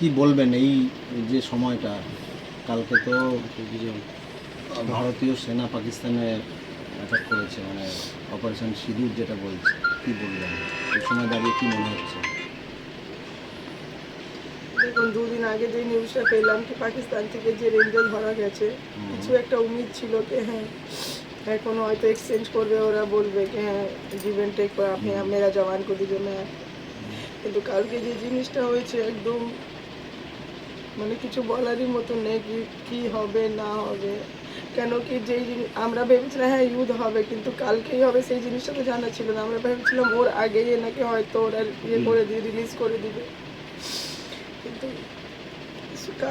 কি বলবেন এই যে সময়টা? কালকে তো ভারতীয় সেনা পাকিস্তানে অ্যাটাক করেছে মানে অপারেশন সিঁদুর যেটা বলছে কি বলবেন? এই সময় দাঁড়িয়ে কি মনে হচ্ছে? দেখুন দুদিন আগে যে নিউজটা পেলাম কি পাকিস্তান থেকে যে রেঞ্জার ধরা গেছে কিছু একটা উমিদ ছিল কি হ্যাঁ এখন হয়তো এক্সচেঞ্জ করবে ওরা বলবে কি হ্যাঁ জীবন টেক আপনি মেরা জওয়ান কো দিজে मैं কিন্তু কালকে যে জিনিসটা হয়েছে একদম মানে কিছু বলারই মতো নেই কি হবে না হবে। কেন কি যেই জিনিস আমরা ভেবেছিলাম হ্যাঁ ইউথ হবে কিন্তু কালকেই হবে সেই জিনিসটা তো জানা ছিল না। আমরা ভেবেছিলাম ওর আগেই নাকি হয়তো ওরা ইয়ে করে দিয়ে রিলিজ করে দিবে। কিন্তু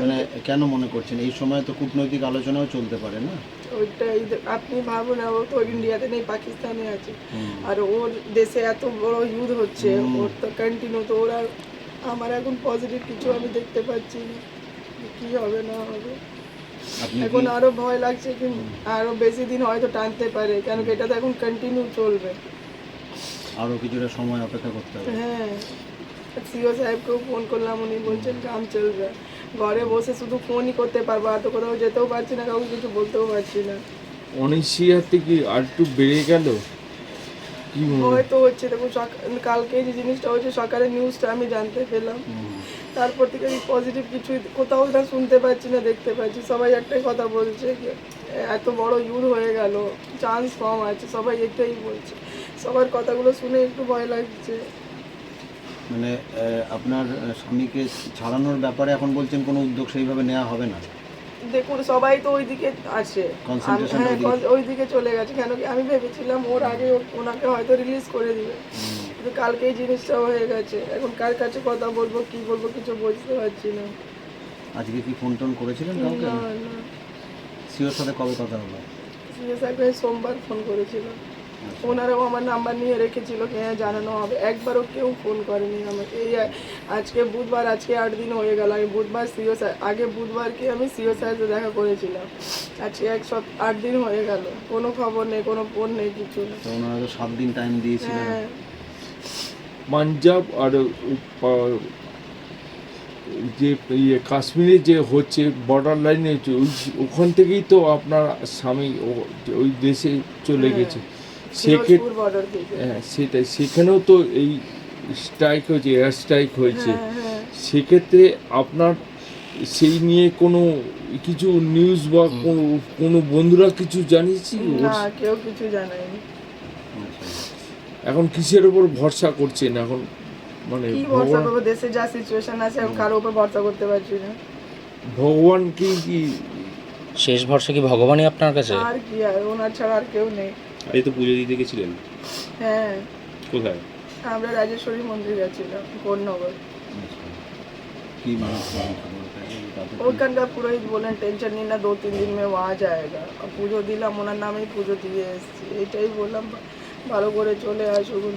মানে কেন মনে করছেন? এই সময় তো কূটনৈতিক আলোচনাও চলতে পারে না? ওইটাই আপনি ভাবুন ও তো ইন্ডিয়াতে নেই পাকিস্তানে আছে। আর ওর দেশে এত বড় ইউথ হচ্ছে ওর তো কন্টিনিউ তো ওরা আমার এখন পজিটিভ কিছু আমি দেখতে পাচ্ছি। না কি হবে না হবে? এখন আরও ভয় লাগছে কি আরও বেশি দিন হয়তো টানতে পারে কেন কি এটা তো এখন কন্টিনিউ চলবে। আরও কিছুটা সময় অপেক্ষা করতে হবে। হ্যাঁ। সিও সাহেবকেও ফোন করলাম উনি বলছেন কাম চলবে। ঘরে বসে শুধু ফোনই করতে পারব আর তো কোথাও যেতেও পারছি না কাউকে কিছু বলতেও পারছি না। অনিশ্চয়াতে কি আর একটু বেড়ে গেল? কি হয়তো হচ্ছে দেখুন সক- কালকে যে জিনিসটা হচ্ছে সকালে নিউজটা আমি জানতে পেলাম। তারপর থেকে আমি পজিটিভ কিছু কোথাও না শুনতে পাচ্ছি না দেখতে পাচ্ছি। সবাই একটাই কথা বলছে যে এত বড় ইউজ হয়ে গেল চান্স কম আছে সবাই এটাই বলছে। সবার কথাগুলো শুনে একটু ভয় লাগছে। মানে আপনার স্বামীকে ছাড়ানোর ব্যাপারে এখন বলছেন কোনো উদ্যোগ সেইভাবে নেওয়া হবে না? দেখুন সবাই তো ওইদিকে আছে। আমি- Concentration হ্যাঁ ওইদিকে। চলে গেছে। কেন কি আমি ভেবেছিলাম ওর আগে ওনাকে হয়তো রিলিজ করে দিবে। কিন্তু কালকে এই জিনিসটা হয়ে গেছে। এখন কার কাছে কথা বলব কি বলব কিছু বুঝতে পারছি না। আজকে কি ফোন টোন করেছিলেন কাউকে? না না। সিওর সাথে কবে কথা হলো? সিএস সাহেব সোমবার ফোন করেছিল। আচ্ছা। ওনারাও আমার নাম্বার নিয়ে রেখেছিল কি হ্যাঁ জানানো হবে। একবারও কেউ ফোন করেনি আমাকে এই আজকে বুধবার আজকে আট দিন হয়ে গেল। আমি বুধবার সিও আগে বুধবারকে আমি সিও সাহেবকে দেখা করেছিলাম। আজকে এক সপ আট দিন হয়ে গেল। কোনো খবর নেই কোনো ফোন নেই কিছু নেই। তো ওনারা তো সাত দিন টাইম দিয়েছিলেন। হ্যাঁ। পাঞ্জাব আর যে ইয়ে কাশ্মীরে যে হচ্ছে বর্ডার লাইনে ওই ওখান থেকেই তো আপনার স্বামী ওই দেশে চলে গেছে। সেক্ষেত্রে হ্যাঁ সেটাই। সেখানেও তো এই স্ট্রাইক হয়েছে এয়ার স্ট্রাইক হয়েছে। হ্যাঁ হ্যাঁ। সেক্ষেত্রে আপনার সেই নিয়ে কোনো কিছু নিউজ বা কোনো কোনো বন্ধুরা কিছু জানিয়েছি? না কেউ কিছু জানায়নি। এখন কিসের উপর ভরসা করছেন এখন মানে কি ভরসা করব? দেশে যা সিচুয়েশন আছে কারোর উপর ভরসা করতে পারছি না। ভগবান কি কি? শেষ ভরসা কি ভগবানই আপনার কাছে? আর কি আর ওনার ছাড়া আর কেউ নেই। এই তো পুজো দিতে গেছিলেন? হ্যাঁ। কোথায়? আমরা রাজেশ্বরী মন্দির গেছিলাম কোন্নগর আচ্ছা। কি ওখানকার পুরোহিত বলেন টেনশন নিন না দু তিন দিন মে ওয়া যায়গা। পুজো দিলাম ওনার নামেই পুজো দিয়ে এসেছি এটাই বললাম। ভালো করে চলে আসুন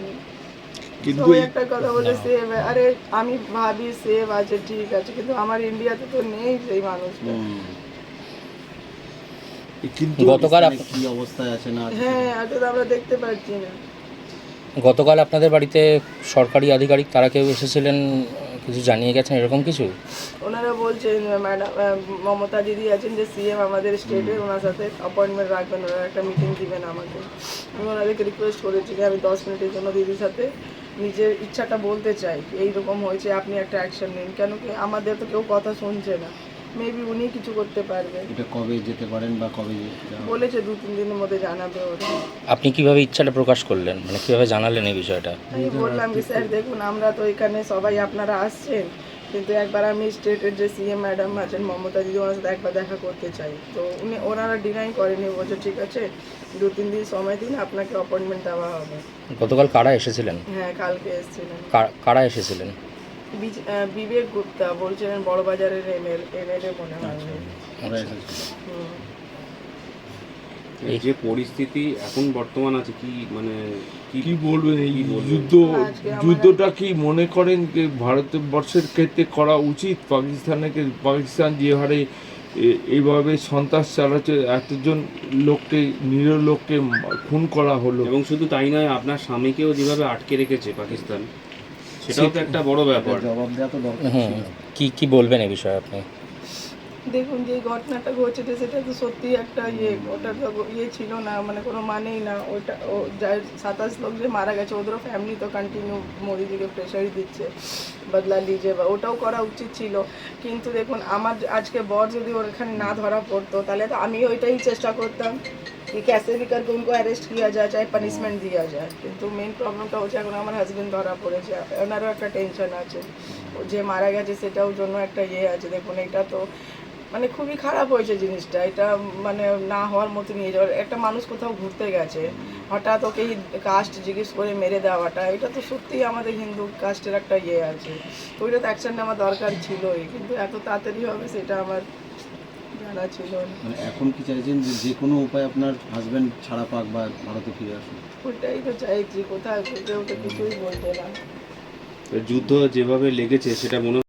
কিন্তু সবাই একটা কথা বলে সেভ আরে আমি ভাবি সেভ আছে ঠিক আছে কিন্তু আমার ইন্ডিয়াতে তো নেই সেই মানুষটা। কিন্তু গতকাল কি অবস্থায় আছে না হ্যাঁ এটা তো আমরা দেখতে পাচ্ছি না। গতকাল আপনাদের বাড়িতে সরকারি আধিকারিক তারা কেউ এসেছিলেন কিছু জানিয়ে গেছেন এরকম কিছু? ওনারা বলছেন ম্যাডাম মমতা দিদি আছেন যে সিএম আমাদের স্টেটে ওনার সাথে অ্যাপয়েন্টমেন্ট রাখবেন ওনারা একটা মিটিং দিবেন আমাকে। আমি ওনাদেরকে রিকোয়েস্ট করেছি যে আমি দশ মিনিটের জন্য দিদির সাথে নিজের ইচ্ছাটা বলতে চাই এইরকম হয়েছে আপনি একটা অ্যাকশন নিন। কেন কি আমাদের তো কেউ কথা শুনছে না। মেবি উনি কিছু করতে পারবেন এটা কবে যেতে পারেন বা কবে বলেছে দু তিন দিনের মধ্যে জানাবে ওরা। আপনি কীভাবে ইচ্ছাটা প্রকাশ করলেন? মানে কীভাবে জানালেন এই বিষয়টা? আমি বললাম কি স্যার দেখুন আমরা তো এখানে সবাই আপনারা আসছেন। কিন্তু একবার আমি স্টেটের যে সিএম ম্যাডাম আছেন মমতা দিদি ওনার সাথে একবার দেখা করতে চাই। তো উনি ওনারা ডিনাই করেনি। বলছে ঠিক আছে দু তিন দিন সময় দিন আপনাকে অ্যাপয়েন্টমেন্ট দেওয়া হবে। গতকাল কারা এসেছিলেন? হ্যাঁ কালকে এসেছিলেন। কারা এসেছিলেন? বিবেক গুপ্তা বলছিলেন বড়বাজারের এমএল এমএলএ মনে হয় এসেছিল। এই- যে পরিস্থিতি এখন বর্তমান আছে কি মানে কি কি বলবেন এই যুদ্ধ যুদ্ধটা কি মনে করেন যে ভারতবর্ষের ক্ষেত্রে করা উচিত? পাকিস্তানকে পাকিস্তান যে হারে এইভাবে সন্ত্রাস চালাচ্ছে এতজন লোককে নিরীহ লোককে খুন করা হলো। এবং শুধু তাই নয় আপনার স্বামীকেও যেভাবে আটকে রেখেছে পাকিস্তান সেটাও তো একটা বড় ব্যাপার। জবাব দেওয়া তো দরকার কি কি বলবেন এই বিষয়ে আপনি? দেখুন যে ঘটনাটা ঘটেছে সেটা তো সত্যি একটা ইয়ে ওটা তো ইয়ে ছিল না মানে কোনো মানেই না। ওটা ও যার সাতাশ লোক যে মারা গেছে ওদেরও ফ্যামিলি তো কন্টিনিউ মোদিজিকে প্রেশারই দিচ্ছে বদলা লিজে বা ওটাও করা উচিত ছিল। কিন্তু দেখুন আমার আজকে বর যদি ওর এখানে না ধরা পড়তো তাহলে তো আমি ওইটাই চেষ্টা করতাম। कि कैसे भी करके उनको अरेस्ट किया जाए चाहे पनिशमेंट दिया যায় কিন্তু মেন প্রবলেমটা হচ্ছে এখন আমার হাজবেন্ড ধরা পড়েছে ওনারও একটা টেনশন আছে ও যে মারা গেছে সেটাও জন্য একটা ইয়ে আছে দেখুন এটা তো মানে খুবই খারাপ হয়েছে জিনিসটা এটা মানে না হওয়ার মতো নিয়ে যাওয়ার একটা মানুষ কোথাও ঘুরতে গেছে হঠাৎ ওকেই কাস্ট জিজ্ঞেস করে মেরে দেওয়াটা এটা তো সত্যিই আমাদের হিন্দু কাস্টের একটা ইয়ে আছে তো ওইটা তো অ্যাকশন নেওয়া দরকার ছিলই কিন্তু এত তাড়াতাড়ি হবে সেটা আমার জানা ছিল। না মানে এখন কি চাইছেন যে যে কোনো উপায় আপনার হাজবেন্ড ছাড়া পাক বা ভারতে ফিরে আসুন ওটাই তো চাইছি কোথায় কিছুই বলতে না। যুদ্ধ যেভাবে লেগেছে সেটা মনে